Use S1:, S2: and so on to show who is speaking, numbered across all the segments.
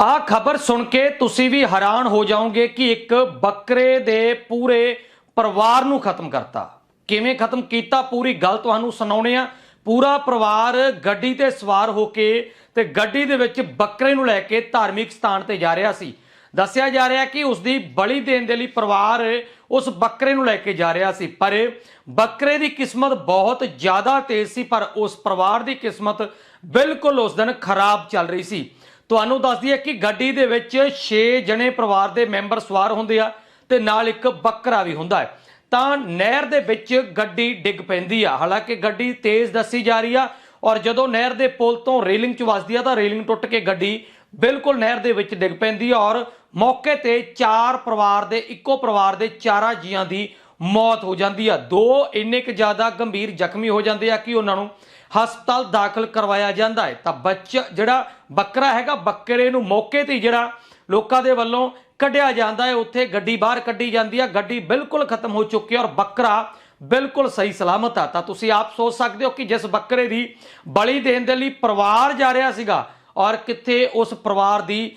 S1: ਆਹ ਖਬਰ ਸੁਣ ਕੇ ਤੁਸੀਂ ਵੀ ਹੈਰਾਨ ਹੋ ਜਾਓਗੇ ਕਿ ਇੱਕ ਬੱਕਰੇ ਦੇ ਪੂਰੇ ਪਰਿਵਾਰ ਨੂੰ ਖਤਮ ਕਰਤਾ। ਕਿਵੇਂ ਖਤਮ ਕੀਤਾ? ਪੂਰੀ ਗੱਲ ਤੁਹਾਨੂੰ ਸੁਣਾਉਣੇ ਆ ਪੂਰਾ ਪਰਿਵਾਰ ਗੱਡੀ ਤੇ ਸਵਾਰ ਹੋ ਕੇ ਤੇ ਗੱਡੀ ਦੇ ਵਿੱਚ ਬੱਕਰੇ ਨੂੰ ਲੈ ਕੇ ਧਾਰਮਿਕ ਸਥਾਨ ਤੇ ਜਾ ਰਿਹਾ ਸੀ। ਦੱਸਿਆ ਜਾ ਰਿਹਾ ਕਿ ਉਸ ਦੀ ਬਲੀ ਦੇਣ ਦੇ ਲਈ ਪਰਿਵਾਰ ਉਸ ਬੱਕਰੇ ਨੂੰ ਲੈ ਕੇ ਜਾ ਰਿਹਾ ਸੀ। ਪਰ ਬੱਕਰੇ ਦੀ ਕਿਸਮਤ ਬਹੁਤ ਜ਼ਿਆਦਾ ਤੇਜ਼ ਸੀ, ਪਰ ਉਸ ਪਰਿਵਾਰ ਦੀ ਕਿਸਮਤ ਬਿਲਕੁਲ ਉਸ ਦਿਨ ਖਰਾਬ ਚੱਲ ਰਹੀ ਸੀ। ਤੁਹਾਨੂੰ ਦੱਸ ਦਈਏ ਕਿ ਗੱਡੀ ਦੇ ਵਿੱਚ 6 ਜਣੇ ਪਰਿਵਾਰ ਦੇ ਮੈਂਬਰ ਸਵਾਰ ਹੁੰਦੇ ਆ ਤੇ ਨਾਲ ਇੱਕ ਬੱਕਰਾ ਵੀ ਹੁੰਦਾ ਹੈ। ਤਾਂ ਨਹਿਰ ਦੇ ਵਿੱਚ ਗੱਡੀ ਡਿੱਗ ਪੈਂਦੀ ਆ। ਹਾਲਾਂਕਿ ਗੱਡੀ ਤੇਜ਼ ਦੱਸੀ ਜਾ ਰਹੀ ਆ ਔਰ ਜਦੋਂ ਨਹਿਰ ਦੇ ਪੁਲ ਤੋਂ ਰੇਲਿੰਗ ਚ ਵੱਜਦੀ ਆ ਤਾਂ ਰੇਲਿੰਗ ਟੁੱਟ ਕੇ ਗੱਡੀ ਬਿਲਕੁਲ ਨਹਿਰ ਦੇ ਵਿੱਚ ਡਿੱਗ ਪੈਂਦੀ ਆ ਔਰ ਮੌਕੇ ਤੇ ਚਾਰ ਪਰਿਵਾਰ ਦੇ, ਇੱਕੋ ਪਰਿਵਾਰ ਦੇ ਚਾਰਾਂ ਜੀਆਂ ਦੀ ਮੌਤ ਹੋ ਜਾਂਦੀ ਆ। ਦੋ ਇੰਨੇ ਕੁ ਜ਼ਿਆਦਾ ਗੰਭੀਰ ਜ਼ਖਮੀ ਹੋ ਜਾਂਦੇ ਆ ਕਿ ਉਹਨਾਂ ਨੂੰ ਹਸਪਤਾਲ ਦਾਖਲ ਕਰਵਾਇਆ ਜਾਂਦਾ ਹੈ। ਤਾਂ ਬੱਚਾ ਜਿਹੜਾ ਬੱਕਰਾ ਹੈਗਾ, ਬੱਕਰੇ ਨੂੰ ਮੌਕੇ ਤੇ ਜਿਹੜਾ ਲੋਕਾਂ ਦੇ ਵੱਲੋਂ ਕੱਢਿਆ ਜਾਂਦਾ ਹੈ। ਉੱਥੇ ਗੱਡੀ ਬਾਹਰ ਕੱਢੀ ਜਾਂਦੀ ਆ। ਗੱਡੀ ਬਿਲਕੁਲ ਖਤਮ ਹੋ ਚੁੱਕੀ ਹੈ ਔਰ ਬੱਕਰਾ ਬਿਲਕੁਲ ਸਹੀ ਸਲਾਮਤ ਆ। ਤਾਂ ਤੁਸੀਂ ਆਪ ਸੋਚ ਸਕਦੇ ਹੋ ਕਿ ਜਿਸ ਬੱਕਰੇ ਦੀ ਬਲੀ ਦੇਣ ਦੇ ਲਈ ਪਰਿਵਾਰ ਜਾ ਰਿਹਾ ਸੀਗਾ ਔਰ ਕਿੱਥੇ ਉਸ ਪਰਿਵਾਰ ਦੀ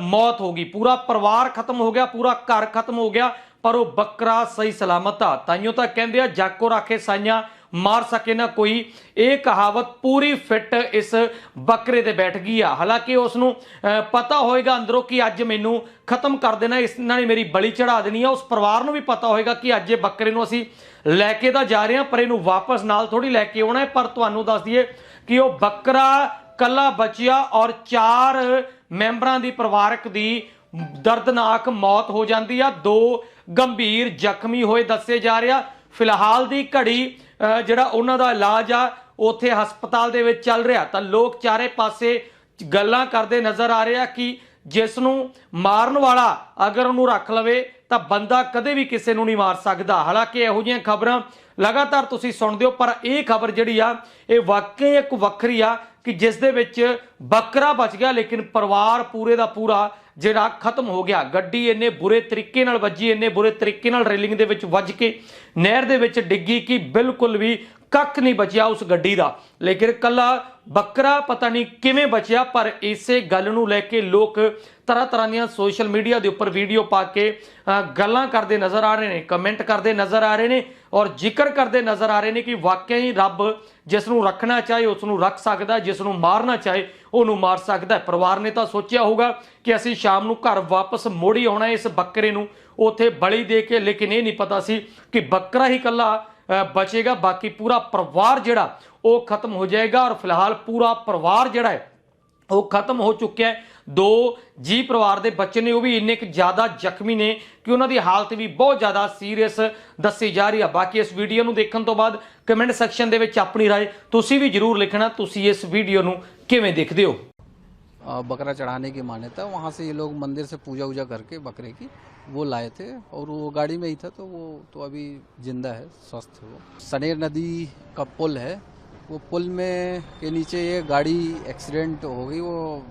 S1: ਮੌਤ ਹੋ ਗਈ। ਪੂਰਾ ਪਰਿਵਾਰ ਖਤਮ ਹੋ ਗਿਆ, ਪੂਰਾ ਘਰ ਖਤਮ ਹੋ ਗਿਆ। ਪਰ ਉਹ ਬੱਕਰਾ ਸਹੀ ਸਲਾਮਤ ਆ। ਤਾਈਓ ਤਾਂ ਕਹਿੰਦੇ ਆ, ਜਾਕੋ ਰਾਖੇ ਸਾਈਆਂ ਮਾਰ ਸਕੇ ਨਾ ਕੋਈ। ਇਹ ਕਹਾਵਤ ਪੂਰੀ ਫਿੱਟ ਇਸ ਬੱਕਰੇ ਤੇ ਬੈਠ ਗਈ ਆ। ਹਾਲਾਂਕਿ ਉਸ ਨੂੰ ਪਤਾ ਹੋਏਗਾ ਅੰਦਰੋਂ ਕਿ ਅੱਜ ਮੈਨੂੰ ਖਤਮ ਕਰ ਦੇਣਾ, ਇਸ ਨਾਲ ਮੇਰੀ ਬਲੀ ਚੜਾ ਦੇਣੀ ਆ। ਉਸ ਪਰਿਵਾਰ ਨੂੰ ਵੀ ਪਤਾ ਹੋਏਗਾ ਕਿ ਅੱਜ ਇਹ ਬੱਕਰੇ ਨੂੰ ਅਸੀਂ ਲੈ ਕੇ ਤਾਂ ਜਾ ਰਹੇ ਹਾਂ, ਪਰ ਇਹਨੂੰ ਵਾਪਸ ਨਾਲ ਥੋੜੀ ਲੈ ਕੇ ਆਉਣਾ ਪਰ ਤੁਹਾਨੂੰ ਦੱਸ ਦਈਏ ਕਿ ਉਹ ਬੱਕਰਾ ਕੱਲਾ ਬਚਿਆ ਔਰ ਚਾਰ ਮੈਂਬਰਾਂ ਦੀ ਪਰਿਵਾਰਕ ਦੀ ਦਰਦਨਾਕ ਮੌਤ ਹੋ ਜਾਂਦੀ ਆ। ਦੋ ਗੰਭੀਰ ਜ਼ਖਮੀ ਹੋਏ ਦੱਸੇ ਜਾ ਰਿਹਾ ਫਿਲਹਾਲ ਦੀ ਘੜੀ ਜਿਹੜਾ ਉਹਨਾਂ ਦਾ ਇਲਾਜ ਆ, ਉੱਥੇ ਹਸਪਤਾਲ ਦੇ ਵਿੱਚ ਚੱਲ ਰਿਹਾ। ਤਾਂ ਲੋਕ ਚਾਰੇ ਪਾਸੇ ਗੱਲਾਂ ਕਰਦੇ ਨਜ਼ਰ ਆ ਰਿਹਾ ਕਿ ਜਿਸ ਨੂੰ ਮਾਰਨ ਵਾਲਾ ਅਗਰ ਉਹਨੂੰ ਰੱਖ ਲਵੇ, ਤਾਂ ਬੰਦਾ ਕਦੇ ਵੀ ਕਿਸੇ ਨੂੰ ਨਹੀਂ ਮਾਰ ਸਕਦਾ। ਹਾਲਾਂਕਿ ਇਹੋ ਜਿਹੀਆਂ ਖਬਰਾਂ ਲਗਾਤਾਰ ਤੁਸੀਂ ਸੁਣਦੇ ਹੋ, ਪਰ ਇਹ ਖਬਰ ਜਿਹੜੀ ਆ, ਇਹ ਵਾਕਈ ਇੱਕ ਵੱਖਰੀ ਆ ਕਿ ਜਿਸ ਦੇ ਵਿੱਚ ਬੱਕਰਾ ਬਚ ਗਿਆ, ਲੇਕਿਨ ਪਰਿਵਾਰ ਪੂਰੇ ਦਾ ਪੂਰਾ ਜਿਹੜਾ ਖਤਮ ਹੋ ਗਿਆ। ਗੱਡੀ ਇੰਨੇ ਬੁਰੇ ਤਰੀਕੇ ਨਾਲ ਵੱਜੀ ਇੰਨੇ ਬੁਰੇ ਤਰੀਕੇ ਨਾਲ ਰੇਲਿੰਗ ਦੇ ਵਿੱਚ ਵੱਜ ਕੇ ਨਹਿਰ ਦੇ ਵਿੱਚ ਡਿੱਗੀ ਕਿ ਬਿਲਕੁਲ ਵੀ ਕੱਖ ਨਹੀਂ ਬਚਿਆ ਉਸ ਗੱਡੀ ਦਾ। ਲੇਕਿਨ ਕੱਲਾ ਬੱਕਰਾ ਪਤਾ ਨਹੀਂ ਕਿਵੇਂ ਬਚਿਆ ਪਰ ਇਸੇ ਗੱਲ ਨੂੰ ਲੈ ਕੇ ਲੋਕ ਤਰ੍ਹਾਂ ਤਰ੍ਹਾਂ ਦੀਆਂ ਸੋਸ਼ਲ ਮੀਡੀਆ ਦੇ ਉੱਪਰ ਵੀਡੀਓ ਪਾ ਕੇ ਅ, ਗੱਲਾਂ ਕਰਦੇ ਨਜ਼ਰ ਆ ਰਹੇ ਨੇ ਕਮੈਂਟ ਕਰਦੇ ਨਜ਼ਰ ਆ ਰਹੇ ਨੇ ਔਰ ਜ਼ਿਕਰ ਕਰਦੇ ਨਜ਼ਰ ਆ ਰਹੇ ਨੇ ਕਿ ਵਾਕਿਆ ਹੀ ਰੱਬ ਜਿਸ ਨੂੰ ਰੱਖਣਾ ਚਾਹੇ ਉਸ ਨੂੰ ਰੱਖ ਸਕਦਾ ਜਿਸ ਨੂੰ ਮਾਰਨਾ ਚਾਹੇ ਉਹਨੂੰ ਮਾਰ ਸਕਦਾ ਹੈ। ਪਰਿਵਾਰ ਨੇ ਤਾਂ ਸੋਚਿਆ ਹੋਊਗਾ ਕਿ ਅਸੀਂ ਸ਼ਾਮ ਨੂੰ ਘਰ ਵਾਪਸ ਮੋੜੀ ਆਉਣਾ ਇਸ ਬੱਕਰੇ ਨੂੰ ਉਥੇ ਬਲੀ ਦੇ ਕੇ, ਲੇਕਿਨ ਇਹ ਨਹੀਂ ਪਤਾ ਸੀ ਕਿ ਬੱਕਰਾ ਹੀ ਇਕੱਲਾ ਬਚੇਗਾ ਬਾਕੀ ਪੂਰਾ ਪਰਿਵਾਰ ਜਿਹੜਾ, ਉਹ ਖਤਮ ਹੋ ਜਾਏਗਾ ਔਰ ਫਿਲਹਾਲ ਪੂਰਾ ਪਰਿਵਾਰ ਜਿਹੜਾ ਹੈ ਉਹ ਖਤਮ ਹੋ ਚੁੱਕਿਆ ਹੈ ਦੋ ਜੀ ਪਰਿਵਾਰ ਦੇ ਬੱਚੇ ਨੇ ਉਹ ਵੀ ਇੰਨੇ ਕੁ ਜ਼ਿਆਦਾ ਜ਼ਖਮੀ ਨੇ ਕਿ ਉਹਨਾਂ ਦੀ ਹਾਲਤ ਵੀ ਬਹੁਤ ਜ਼ਿਆਦਾ ਸੀਰੀਅਸ ਦੱਸੀ ਜਾ ਰਹੀ ਹੈ ਬਾਕੀ ਇਸ ਵੀਡੀਓ ਨੂੰ ਦੇਖਣ ਤੋਂ ਬਾਅਦ ਕਮੈਂਟ ਸੈਕਸ਼ਨ ਦੇ ਵਿੱਚ ਆਪਣੀ رائے ਤੁਸੀਂ ਵੀ ਜਰੂਰ ਲਿਖਣਾ ਤੁਸੀਂ ਇਸ ਵੀਡੀਓ ਨੂੰ ਕਿਵੇਂ ਦੇਖਦੇ ਹੋ
S2: अ, बकरा चढ़ाने की मान्यता वहाँ से ये लोग मंदिर से पूजा वूजा करके बकरे की वो लाए थे और वो गाड़ी में ही था तो वो तो अभी जिंदा है स्वस्थ है वो सनेर नदी का पुल है वो पुल में के नीचे ये गाड़ी एक्सीडेंट हो गई, वो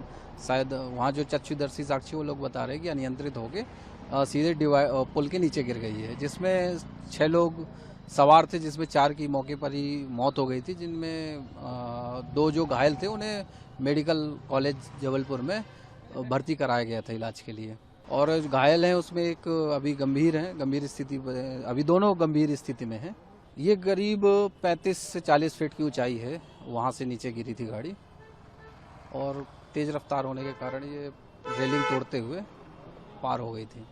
S2: शायद वहाँ जो चक्षुदर्शी साक्षी वो लोग बता रहे हैं कि अनियंत्रित होके सीधे पुल के नीचे गिर गई है, जिसमें छः लोग सवार थे, जिसमें चार की मौके पर ही मौत हो गई थी, जिनमें दो जो घायल थे, उन्हें मेडिकल कॉलेज जबलपुर में भर्ती कराया गया था इलाज के लिए। और घायल हैं, उसमें एक अभी गंभीर हैं, गंभीर स्थिति अभी दोनों गंभीर स्थिति में हैं। ये करीब 35 से 40 फीट की ऊंचाई है, वहाँ से नीचे गिरी थी गाड़ी। और तेज़ रफ्तार होने के कारण ये रेलिंग तोड़ते हुए पार हो गई थी।